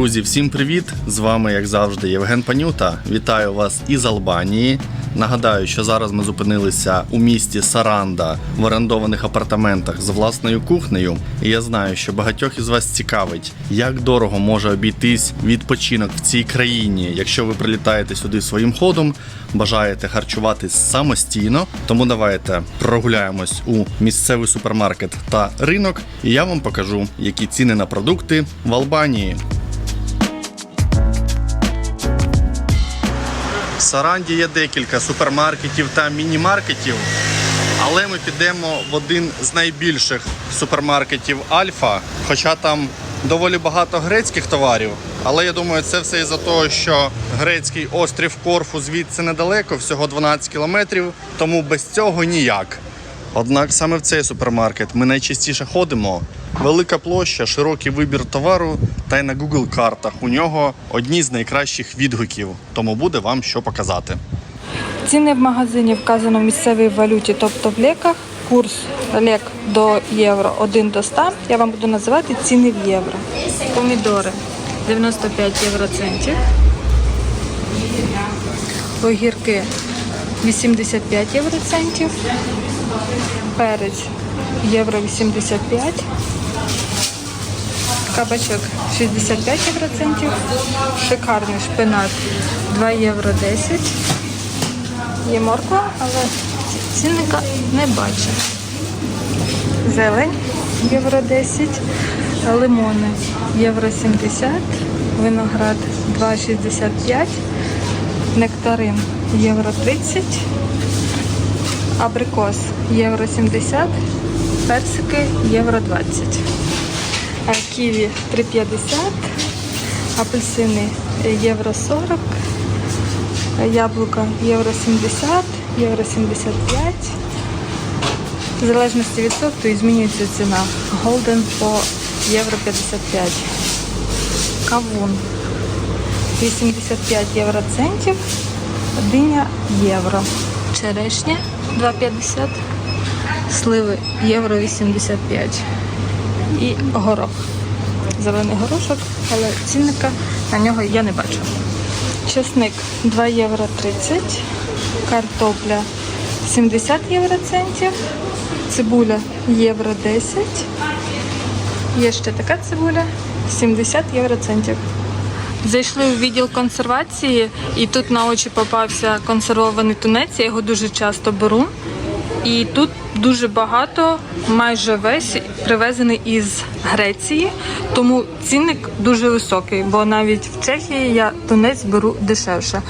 Друзі, всім привіт! З вами, як завжди, Євген Панюта. Вітаю вас із Албанії. Нагадаю, що зараз ми зупинилися у місті Саранда в орендованих апартаментах з власною кухнею. І я знаю, що багатьох із вас цікавить, як дорого може обійтись відпочинок в цій країні, якщо ви прилітаєте сюди своїм ходом, бажаєте харчуватись самостійно. Тому давайте прогуляємось у місцевий супермаркет та ринок, і я вам покажу, які ціни на продукти в Албанії. В Саранді є декілька супермаркетів та міні-маркетів, але ми підемо в один з найбільших супермаркетів Альфа, хоча там доволі багато грецьких товарів. Але я думаю, це все із-за того, що грецький острів Корфу звідси недалеко, всього 12 кілометрів, тому без цього ніяк. Однак саме в цей супермаркет ми найчастіше ходимо. Велика площа, широкий вибір товару, та й на Google картах у нього одні з найкращих відгуків, тому буде вам що показати. Ціни в магазині вказано в місцевій валюті, тобто в леках. Курс лек до євро 1 до 100. Я вам буду називати ціни в євро. Помідори 95 євроцентів. Огірки 85 євроцентів. Перець євро 85. Кабачок 65 євроцентів. Шикарний шпинат 2 євро 10. Є морква, але цінника не бачу. Зелень євро 10, лимони євро 70, виноград 2,65, нектарин євро 30, абрикос євро 70, персики євро 20. Ківі 3,50, апельсини євро 40, Яблука євро 70, євро 75. В залежності від сорту і змінюється ціна. Голден по євро 55. Кавун 85 євроцентів, диня євро. Черешня 2,50, сливи євро 85. І горох. Зелений горошок, але цінника на нього я не бачу. Чесник 2 євро 30, картопля 70 євроцентів, цибуля євро 10. Є ще така цибуля 70 євроцентів. Зайшли у відділ консервації, і тут на очі попався консервований тунець. Я його дуже часто беру. І тут дуже багато, майже весь привезений із Греції, тому цінник дуже високий, бо навіть в Чехії я тунець беру дешевше.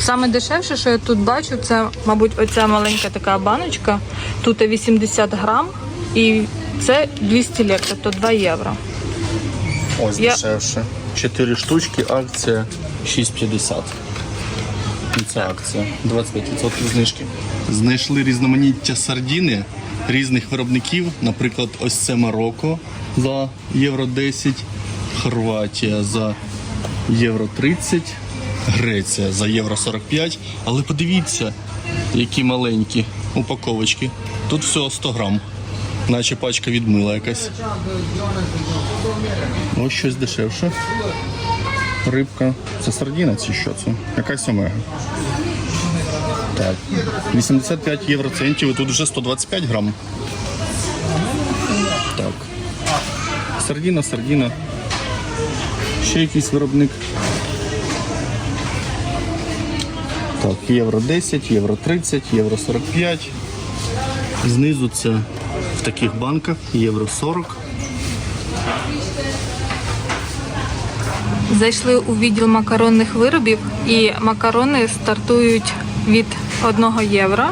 Саме дешевше, що я тут бачу, це, мабуть, оця маленька така баночка. Тут 80 грам, і це 200 лек, тобто 2 євро. Ось Я- дешевше. 4 штучки, акція 6,50. І Це акція 25% знижки. Знайшли різноманіття сардіни різних виробників. Наприклад, ось це Марокко за євро 10, Хорватія за євро 30, Греція за євро 45. Але подивіться, які маленькі упаковочки. Тут всього 100 грам. Наче пачка від мила якась. Ось щось дешевше. Рибка. Це сардіна чи що це? Якась омега. Так. 85 євроцентів і тут вже 125 грам. Так. Сардіна, сардіна. Ще якийсь виробник. Так, євро 10, євро 30, євро 45. Знизу це таких банках євро 40. Зайшли у відділ макаронних виробів, і макарони стартують від 1 євро.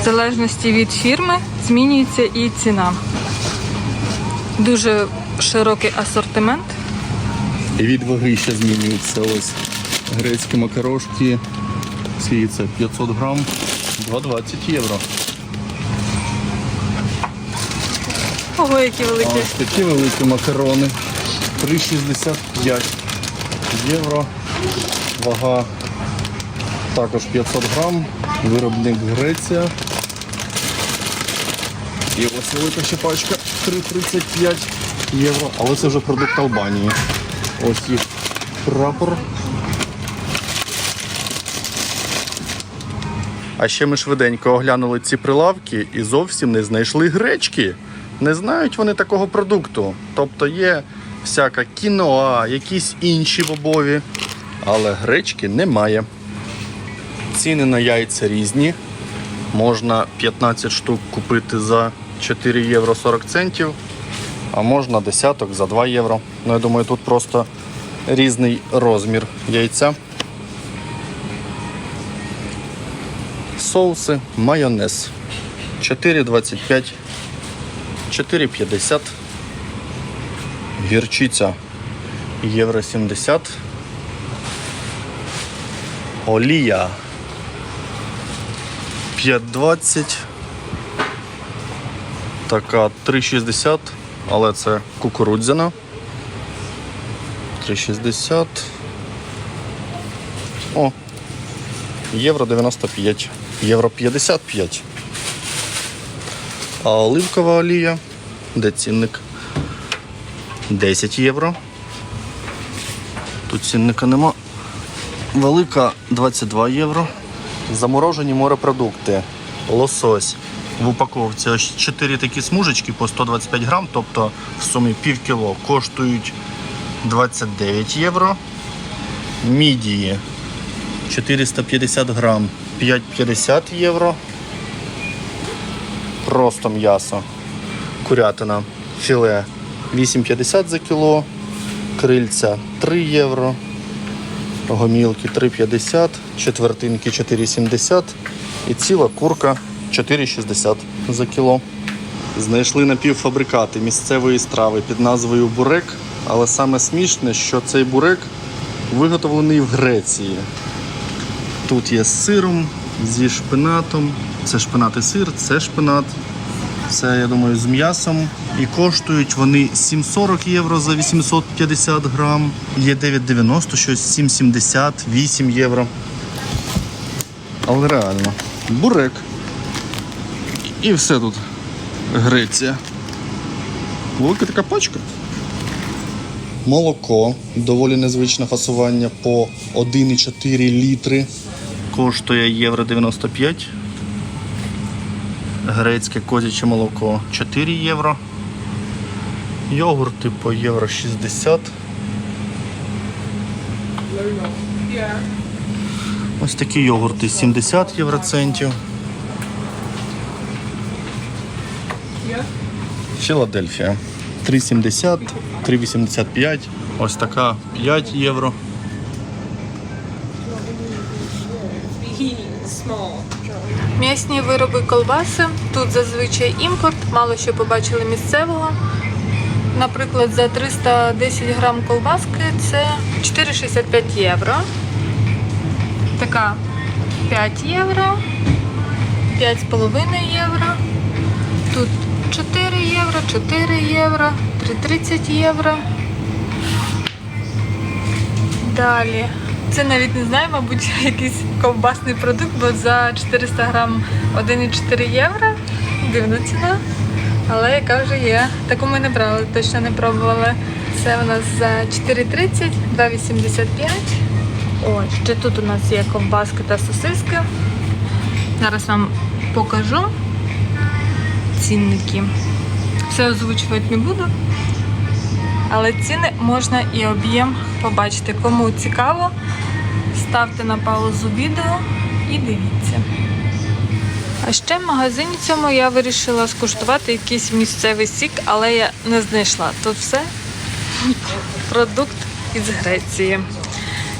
В залежності від фірми змінюється і ціна. Дуже широкий асортимент. І від ваги ще змінюється. Ось грецькі макарошки. Скільки це? 500 грам, 2,20 євро. Ого, які великі. ось такі великі макарони. 3,65 євро. Вага також 500 грам. Виробник Греція. І ось велика ще пачка 3,35 євро. Але це вже продукт Албанії. Ось їх прапор. А ще ми швиденько оглянули ці прилавки і зовсім не знайшли гречки. Не знають вони такого продукту. Тобто є всяка кіноа, якісь інші бобові, але гречки немає. Ціни на яйця різні. Можна 15 штук купити за 4 євро 40 центів, а можна десяток за 2 євро. Ну, я думаю, тут просто різний розмір яйця. Соуси, майонез 4,25, 4,50, гірчиця євро 70, олія 5,20, така 3,60, але це кукурудзяна. 3,60. О, євро 95, євро 55. А оливкова олія, де цінник? 10 євро. Тут цінника нема. Велика 22 євро. Заморожені морепродукти. Лосось. В упаковці ось 4 такі смужечки по 125 грам, тобто в сумі пів кіло коштують 29 євро. Мідії 450 грам 5,50 євро. Просто м'ясо. Курятина, філе 8,50 за кіло. Крильця 3 євро. Гомілки 3,50, четвертинки 4,70 і ціла курка 4,60 за кіло. Знайшли напівфабрикати місцевої страви під назвою бурек, але саме смішне, що цей бурек виготовлений в Греції. Тут є з сиром, зі шпинатом. Це шпинат і сир, це шпинат. Це, я думаю, з м'ясом. І коштують вони 7,40 євро за 850 грам. Є 9,90, щось 7,70, 8 євро. Але реально. Бурек. І все тут. Греція. Велика така пачка. Молоко. Доволі незвичне фасування по 1,4 літри. Коштує євро 95. Грецьке козяче молоко 4 євро. Йогурти по євро 60. Ось такі йогурти 70 євроцентів. Філадельфія 3,70, 3,85. Ось така 5 євро. М'ясні вироби колбаси. Тут зазвичай імпорт, мало що побачили місцевого. Наприклад, за 310 грам колбаски це 4,65 євро. Така 5 євро, 5,5 євро. Тут 4 євро, 4 євро, 3,30 євро. Далі. Це навіть не знаю, мабуть, якийсь ковбасний продукт, бо за 400 грам 1,4 євро. Дивна ціна. Але яка вже є. Таку ми не брали, точно не пробували. Це у нас за 4,30, 2,85. О, ще тут у нас є ковбаски та сосиски. Зараз вам покажу цінники. Все озвучувати не буду. Але ціни можна і об'єм побачити. Кому цікаво, ставте на паузу відео і дивіться. А ще в магазині цьому я вирішила скуштувати якийсь місцевий сік, але я не знайшла. Тут все продукт із Греції.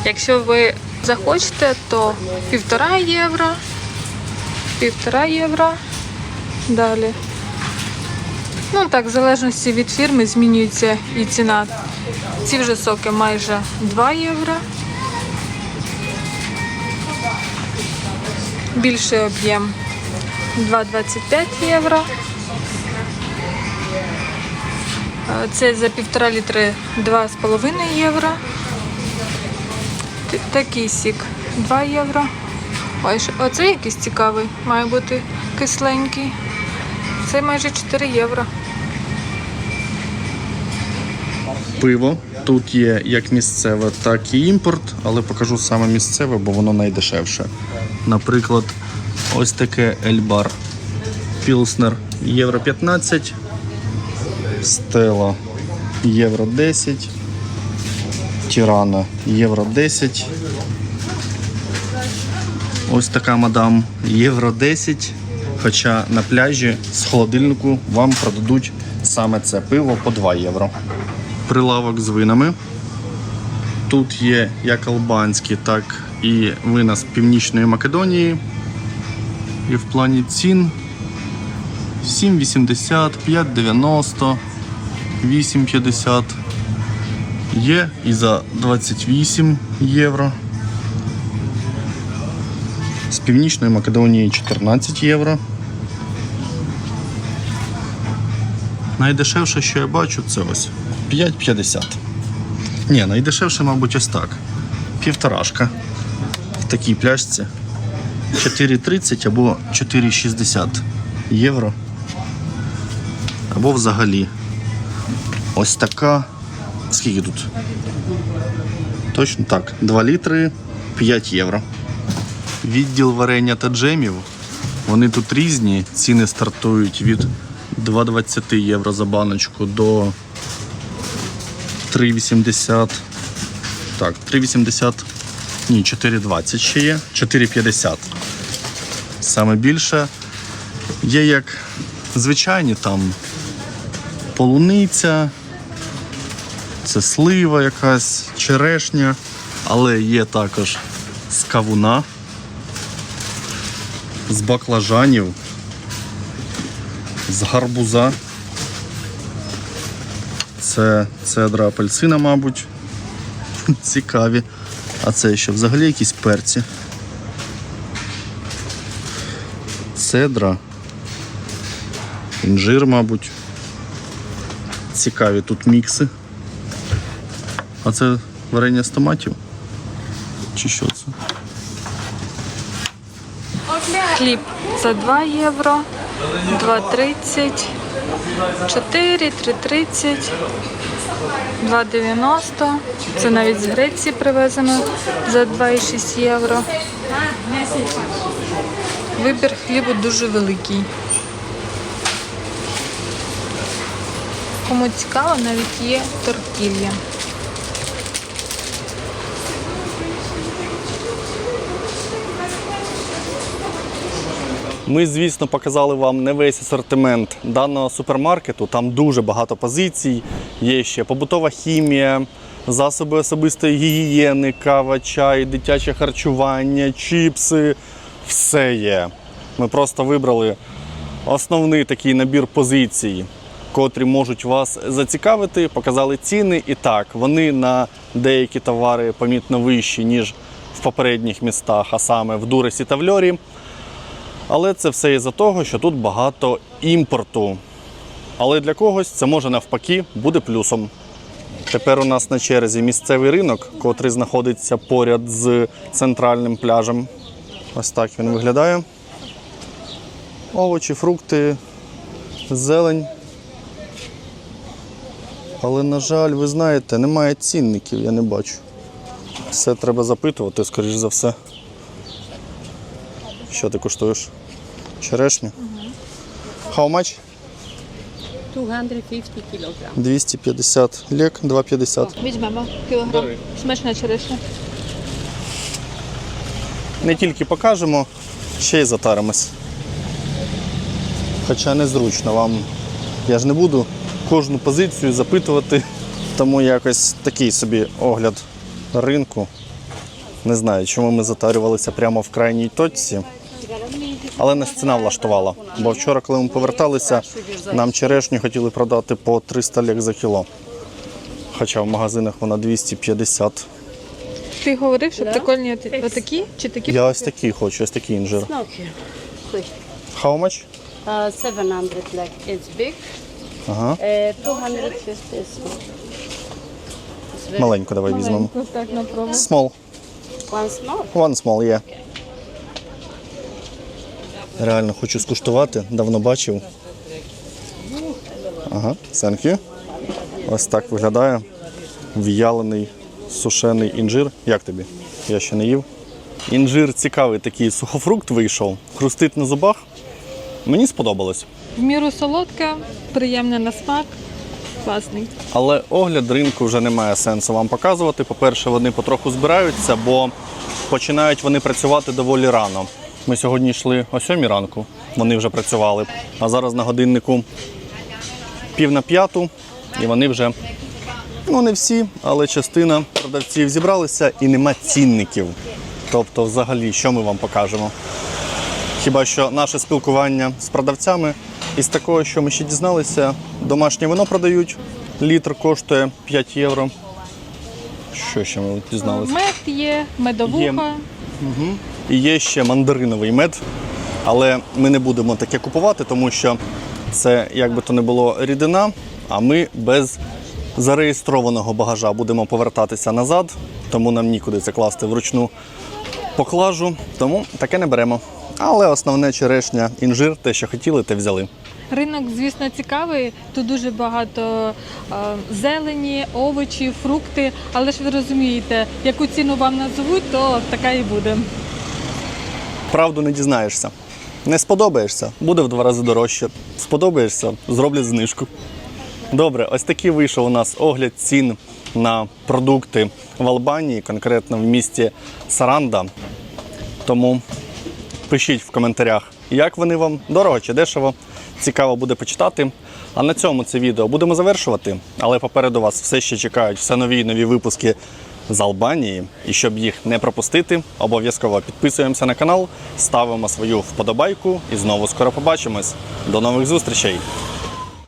Якщо ви захочете, то півтора євро, півтора євро. Далі. Ну так, в залежності від фірми змінюється і ціна. Ці вже соки майже 2 євро. Більший об'єм 2,25 євро. Е, Це за півтора літри 2,5 євро. Такий сік 2 євро. Ой, оце якийсь цікавий, має бути кисленький. Це майже 4 євро. Пиво. Тут є як місцеве, так і імпорт, але покажу саме місцеве, бо воно найдешевше. Наприклад, ось таке Ельбар Пілснер євро 15, Стела євро 10, Тірана євро 10. Ось така мадам євро 10. Хоча на пляжі з холодильнику вам продадуть саме це пиво по 2 євро. Прилавок з винами. Тут є як албанські, так і вина з Північної Македонії. І в плані цін 7,80, 5,90, 8,50. Є і за 28 євро. З Північної Македонії 14 євро. Найдешевше, що я бачу, це ось 5,50. Ні, найдешевше, мабуть, ось так. Півторашка. В такій пляшці. 4,30 або 4,60 євро. Або взагалі. Ось така. Скільки тут? Точно так. 2 літри 5 євро. Відділ варення та джемів. Вони тут різні. Ціни стартують від 2,20 євро за баночку до 3,80. Так, 3,80. Ні, 4,20 ще є. 4,50. Саме більше. Є як звичайні там полуниця, це слива якась, черешня, але є також з кавуна, з баклажанів, з гарбуза. Це цедра апельсина, мабуть. Цікаві. А це ще взагалі якісь перці. Цедра. Інжир, мабуть. Цікаві тут мікси. А це варення з томатів? Чи що це? Хліб за 2 євро, 2,30, 4, 3,30, 2,90. Це навіть з Греції привезено за 2,6 євро. Вибір хлібу дуже великий. Кому цікаво, навіть є тортілья. Ми, звісно, показали вам не весь асортимент даного супермаркету. Там дуже багато позицій. Є ще побутова хімія, засоби особистої гігієни, кава, чай, дитяче харчування, чіпси. Все є. Ми просто вибрали основний такий набір позицій, котрі можуть вас зацікавити, показали ціни. І так, вони на деякі товари помітно вищі, ніж в попередніх містах, а саме в Дуресі та в Льорі. Але це все із-за того, що тут багато імпорту. Але для когось це може навпаки буде плюсом. Тепер у нас на черзі місцевий ринок, котрий знаходиться поряд з центральним пляжем. Ось так він виглядає. Овочі, фрукти, зелень. Але, на жаль, ви знаєте, немає цінників, я не бачу. Все треба запитувати, скоріш за все. Що ти коштуєш? Черешню? How much? 250 kilogram. 250 лек, 250. Візьмемо кілограм. Смачна черешня. Не тільки покажемо, ще й затаримось. Хоча незручно вам. Я ж не буду кожну позицію запитувати, тому якось такий собі огляд ринку. Не знаю, чому ми затарювалися прямо в крайній точці. Але нас ціна влаштувала. Бо вчора, коли ми поверталися, нам черешню хотіли продати по 300 лек за кіло. Хоча в магазинах вона 250. Ти говорив, що прикольні оті- отакі чи такі? Я ось такий хочу, ось такий інжир. Quick. How much? Uh, 700 like it's big. Ага. Uh, 250 is small. It's very- Маленьку давай візьмемо. Ось так на пробу. Small. One small. One small, є. Реально хочу скуштувати, давно бачив. Ага, you. Ось так виглядає. в'ялений сушений інжир. Як тобі? Я ще не їв. Інжир цікавий такий сухофрукт вийшов, хрустить на зубах. Мені сподобалось. В міру солодка, приємна на смак, класний. Але огляд ринку вже немає сенсу вам показувати. По-перше, вони потроху збираються, бо починають вони працювати доволі рано. Ми сьогодні йшли о сьомій ранку, вони вже працювали. А зараз на годиннику пів на п'яту, і вони вже, ну не всі, але частина продавців зібралися і нема цінників. Тобто, взагалі, що ми вам покажемо? Хіба що наше спілкування з продавцями із такого, що ми ще дізналися, домашнє вино продають, літр коштує 5 євро. Що ще ми дізналися? Мед є, медовуха. Є. І є ще мандариновий мед, але ми не будемо таке купувати, тому що це, як би то не було, рідина, а ми без зареєстрованого багажа будемо повертатися назад, тому нам нікуди це класти вручну поклажу, тому таке не беремо. Але основне черешня, інжир, те, що хотіли, те взяли. Ринок, звісно, цікавий. Тут дуже багато е, зелені, овочі, фрукти. Але ж ви розумієте, яку ціну вам назвуть, то така і буде. Правду не дізнаєшся. Не сподобаєшся, буде в два рази дорожче. Сподобаєшся, зроблять знижку. Добре, ось такий вийшов у нас огляд цін на продукти в Албанії, конкретно в місті Саранда. Тому пишіть в коментарях, як вони вам дорого чи дешево. Цікаво буде почитати. А на цьому це відео будемо завершувати. Але попереду вас все ще чекають все нові і нові випуски з Албанії. І щоб їх не пропустити, обов'язково підписуємося на канал, ставимо свою вподобайку і знову скоро побачимось. До нових зустрічей!